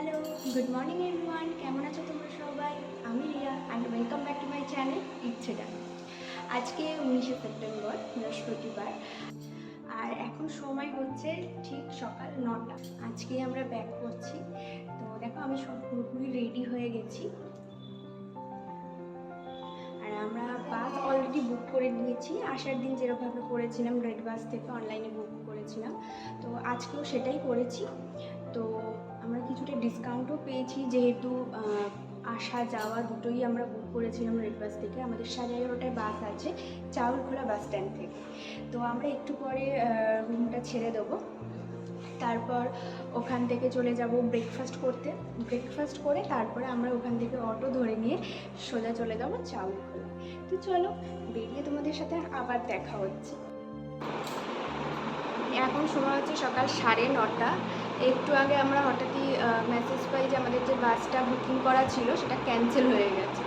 Hello good morning everyone কেমন আছো তোমরা সবাই? আমি Riya and welcome back to my channel ইচ্ছেটা আজকে উনিশে সেপ্টেম্বর, বৃহস্পতিবার। আর এখন সময় হচ্ছে ঠিক সকাল নটা। আজকে আমরা ব্যাক করছি। তো দেখো আমি সব পুরোপুরি রেডি হয়ে গেছি। আর আমরা বাস অলরেডি বুক করে নিয়েছি আসার দিন যেরকমভাবে করেছিলাম রেড বাস থেকে অনলাইনে বুক করেছিলাম। তো আজকেও সেটাই করেছি। তো আমরা কিছুটা ডিসকাউন্টও পেয়েছি যেহেতু আসা যাওয়া দুটোই আমরা বুক করেছিলাম রেড বাস থেকে। আমাদের সাড়ে এগারোটায় বাস আছে, চাউলখোলা বাস স্ট্যান্ড থেকে। তো আমরা একটু পরে রুমটা ছেড়ে দেবো। তারপর ওখান থেকে চলে যাব ব্রেকফাস্ট করতে। ব্রেকফাস্ট করে তারপরে আমরা ওখান থেকে অটো ধরে নিয়ে সোজা চলে যাব চাউলখোলা তো চলো, বেরিয়ে তোমাদের সাথে আবার দেখা হচ্ছে। এখন সময় হচ্ছে সকাল সাড়ে নটা। একটু আগে আমরা হঠাৎই মেসেজ পাই যে আমাদের যে বাসটা বুকিং করা ছিল, সেটা ক্যান্সেল হয়ে গেছে।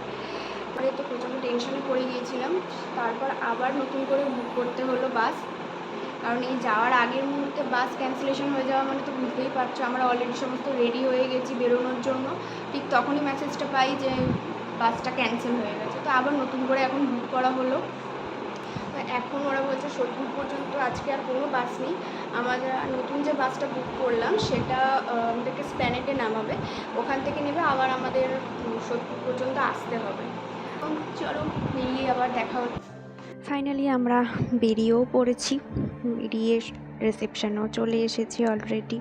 পরে তো প্রচণ্ড টেনশনে পড়ে গিয়েছিলাম। তারপর আবার নতুন করে বুক করতে হলো বাস। কারণ এই যাওয়ার আগের মুহূর্তে বাস ক্যান্সেলেশন হয়ে যাওয়া মানে তো বুঝতেই পারছ, আমরা অলরেডি সমস্ত রেডি হয়ে গেছি বেরোনোর জন্য। ঠিক তখনই মেসেজটা পাই যে বাসটা ক্যান্সেল হয়ে গেছে। তো আবার নতুন করে এখন বুক করা হলো। এখন ওরা বলছে সোদপুর পর্যন্ত আজকে আর কোনো বাস নেই। আমাদের নতুন যে বাসটা বুক করলাম, সেটা আমাদেরকে স্প্যানেটে নামাবে। ওখান থেকে নেবে, আবার আমাদের সোদপুর পর্যন্ত আসতে হবে। চলো, বেরিয়ে আবার দেখা হচ্ছে। ফাইনালি আমরা বেরিয়েও পড়েছি। বেরিয়ে রিসেপশনও চলে এসেছি অলরেডি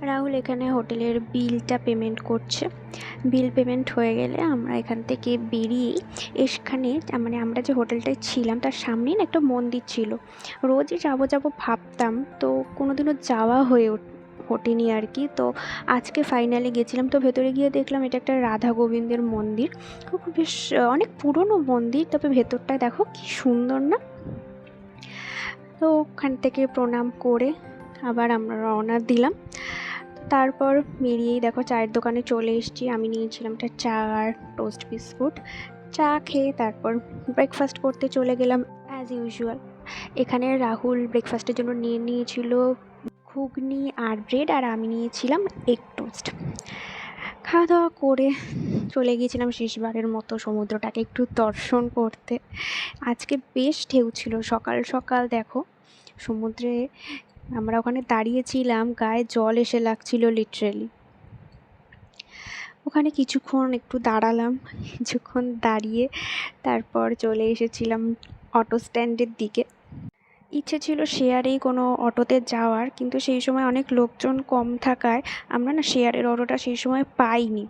রাহুল এখানে হোটেলের বিলটা পেমেন্ট করছে। বিল পেমেন্ট হয়ে গেলে আমরা এখান থেকে বেরিয়েই এখানে মানে আমরা যে হোটেলটায় ছিলাম, তার সামনেই একটা মন্দির ছিল। রোজই যাব যাব ভাবতাম, তো কোনোদিনও যাওয়া হয়ে ওঠ- ওঠেনি আর কি। তো আজকে ফাইনালি গেছিলাম। তো ভেতরে গিয়ে দেখলাম এটা একটা রাধা গোবিন্দের মন্দির। খুব বেশ, অনেক পুরনো মন্দির, তবে ভেতরটায় দেখো কি সুন্দর না? তো ওখান থেকে প্রণাম করে আবার আমরা রওনা দিলাম। তারপর বেরিয়েই দেখো চায়ের দোকানে চলে এসেছি। আমি নিয়েছিলাম একটা চা আর টোস্ট বিস্কুট চা খেয়ে তারপর ব্রেকফাস্ট করতে চলে গেলাম অ্যাজ ইউজুয়াল এখানে রাহুল ব্রেকফাস্টের জন্য নিয়ে নিয়েছিল ঘুগনি আর ব্রেড আর আমি নিয়েছিলাম এগ টোস্ট। খাওয়া দাওয়া করে চলে গিয়েছিলাম শেষবারের মতো সমুদ্রটাকে একটু দর্শন করতে। আজকে বেশ ঢেউ ছিল। সকাল সকাল দেখো, সমুদ্রে আমরা ওখানে দাঁড়িয়েছিলাম, গায়ে জল এসে লাগছিল লিটারেলি ওখানে কিছুক্ষণ একটু দাঁড়ালাম, কিছুক্ষণ দাঁড়িয়ে তারপর চলে এসেছিলাম অটো স্ট্যান্ডের দিকে। ইচ্ছে ছিল শেয়ারেই কোনো অটোতে যাওয়ার, কিন্তু সেই সময় অনেক লোকজন কম থাকায় আমরা না শেয়ারের অটোটা সেই সময় পাইনি।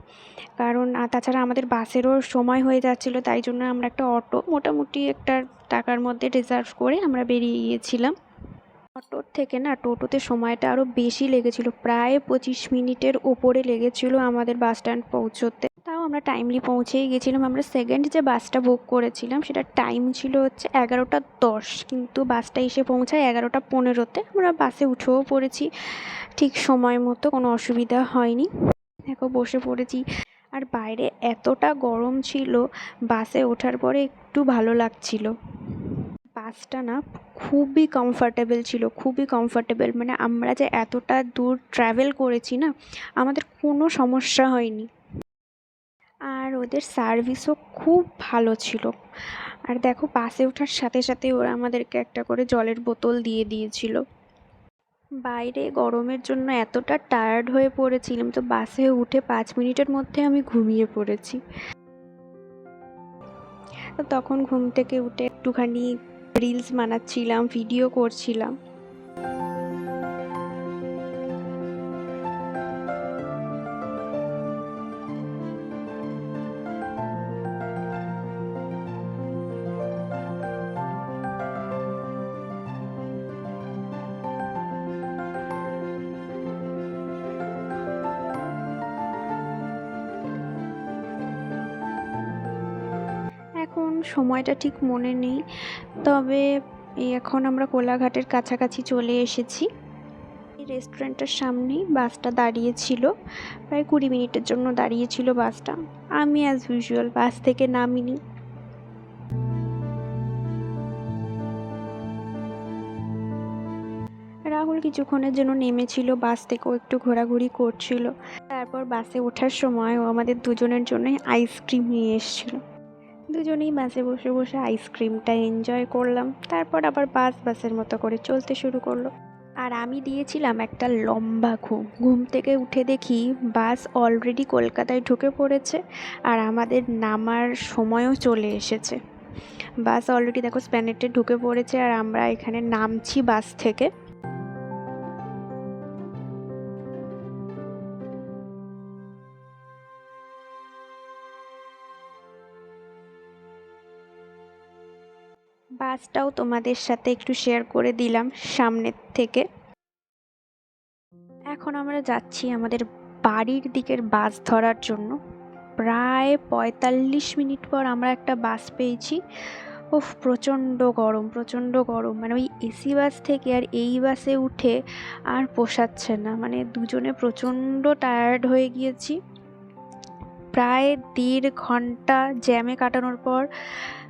কারণ তাছাড়া আমাদের বাসেরও সময় হয়ে যাচ্ছিল, তাই জন্য আমরা একটা অটো, মোটামুটি একটা টাকার মধ্যে রিজার্ভ করে আমরা বেরিয়ে গিয়েছিলাম অটোর থেকে না টোটোতে সময়টা আরও বেশি লেগেছিল, প্রায় পঁচিশ মিনিটের ওপরে লেগেছিল আমাদের বাস স্ট্যান্ড পৌঁছোতে। আমরা টাইমলি পৌঁছেই গেছিলাম। আমরা সেকেন্ড যে বাসটা বুক করেছিলাম সেটা টাইম ছিল হচ্ছে এগারোটা দশ। কিন্তু বাসটা এসে পৌঁছায় এগারোটা পনেরোতে। আমরা বাসে উঠেও পড়েছি। ঠিক সময় মতো কোনো অসুবিধা হয়নি। দেখো, বসে পড়েছি। আর বাইরে এতটা গরম ছিল বাসে ওঠার পরে একটু ভালো লাগছিল। বাসটা না খুবই কমফর্টেবল ছিল, খুবই কমফর্টেবল মানে আমরা যে এতটা দূর ট্রাভেল করেছি না, আমাদের কোনো সমস্যা হয়নি। ওদের সার্ভিসও খুব ভালো ছিল। আর দেখো বাসে ওঠার সাথে সাথে ওরা আমাদেরকে একটা করে জলের বোতল দিয়ে দিয়েছিল। বাইরে গরমের জন্য এতটা টায়ার্ড হয়ে পড়েছিলাম, তো বাসে উঠে পাঁচ মিনিটের মধ্যে আমি ঘুমিয়ে পড়েছি। তখন ঘুম থেকে উঠে একটুখানি রিলস বানাচ্ছিলাম ভিডিও করছিলাম। এখন সময়টা ঠিক মনে নেই। তবে এখন আমরা কোলাঘাটের কাছাকাছি চলে এসেছি। এই রেস্টুরেন্টের সামনেই বাসটা দাঁড়িয়েছিল। প্রায় কুড়ি মিনিটের জন্য দাঁড়িয়েছিল বাসটা। আমি অ্যাজ ইউজুয়াল বাস থেকে নামিনি। রাহুল কিছুক্ষণের জন্য নেমেছিল, বাস থেকেও একটু ঘোরাঘুরি করছিল। তারপর বাসে ওঠার সময় ও আমাদের দুজনের জন্যই আইসক্রিম নিয়ে এসেছিল। দুজনেই বাসে বসে বসে আইসক্রিমটা এনজয় করলাম। তারপর আবার বাস বাসের মতো করে চলতে শুরু করল। আর আমি দিয়েছিলাম একটা লম্বা ঘুম। ঘুম থেকে উঠে দেখি বাস অলরেডি কলকাতায় ঢুকে পড়েছে আর আমাদের নামার সময়ও চলে এসেছে। বাস অলরেডি দেখো স্প্যানেটে ঢুকে পড়েছে আর আমরা এখানে নামছি বাস থেকে। বাসটাও তোমাদের সাথে একটু শেয়ার করে দিলাম সামনের থেকে। এখন আমরা যাচ্ছি আমাদের বাড়ির দিকের বাস ধরার জন্য। প্রায় পঁয়তাল্লিশ মিনিট পর আমরা একটা বাস পেয়েছি। উফ, প্রচণ্ড গরম প্রচণ্ড গরম। মানে ওই এসি বাস থেকে আর এই বাসে উঠে আর পোষাচ্ছে না। মানে দুজনে প্রচণ্ড টায়ার্ড হয়ে গিয়েছি। প্রায় দেড় ঘণ্টা জ্যামে কাটানোর পর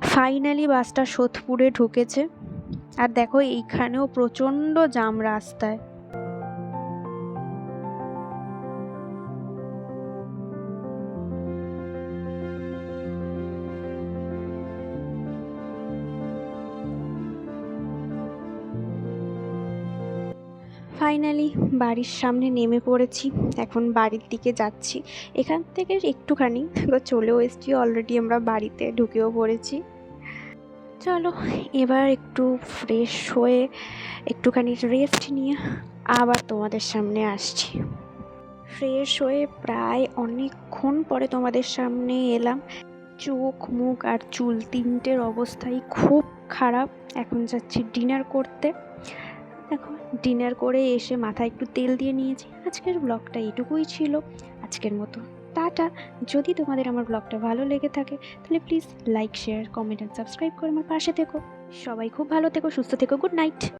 ফাইনালি বাসটা সোদপুরে ঢুকেছে। আর দেখো এইখানেও প্রচণ্ড জাম রাস্তায়। ফাইনালি বাড়ির সামনে নেমে পড়েছি। এখন বাড়ির দিকে যাচ্ছি। এখান থেকে একটুখানি চলেও এসেছি। অলরেডি আমরা বাড়িতে ঢুকেও পড়েছি। চলো, এবার একটু ফ্রেশ হয়ে একটুখানি রেস্ট নিয়ে আবার তোমাদের সামনে আসছি। ফ্রেশ হয়ে প্রায় অনেকক্ষণ পরে তোমাদের সামনে এলাম। চোখ, মুখ আর চুল তিনটের অবস্থাই খুব খারাপ। এখন যাচ্ছি ডিনার করতে। দেখো ডিনার করে এসে মাথায় একটু তেল দিয়ে নিয়েছি। আজকের ব্লগটা এটুকুই ছিল। আজকের মতো। টাটা। যদি তোমাদের আমার ব্লগটা ভালো লেগে থাকে, তাহলে please like share comment and subscribe করে আমার পাশে থেকো। সবাই খুব ভালো থেকো, সুস্থ থেকো গুড নাইট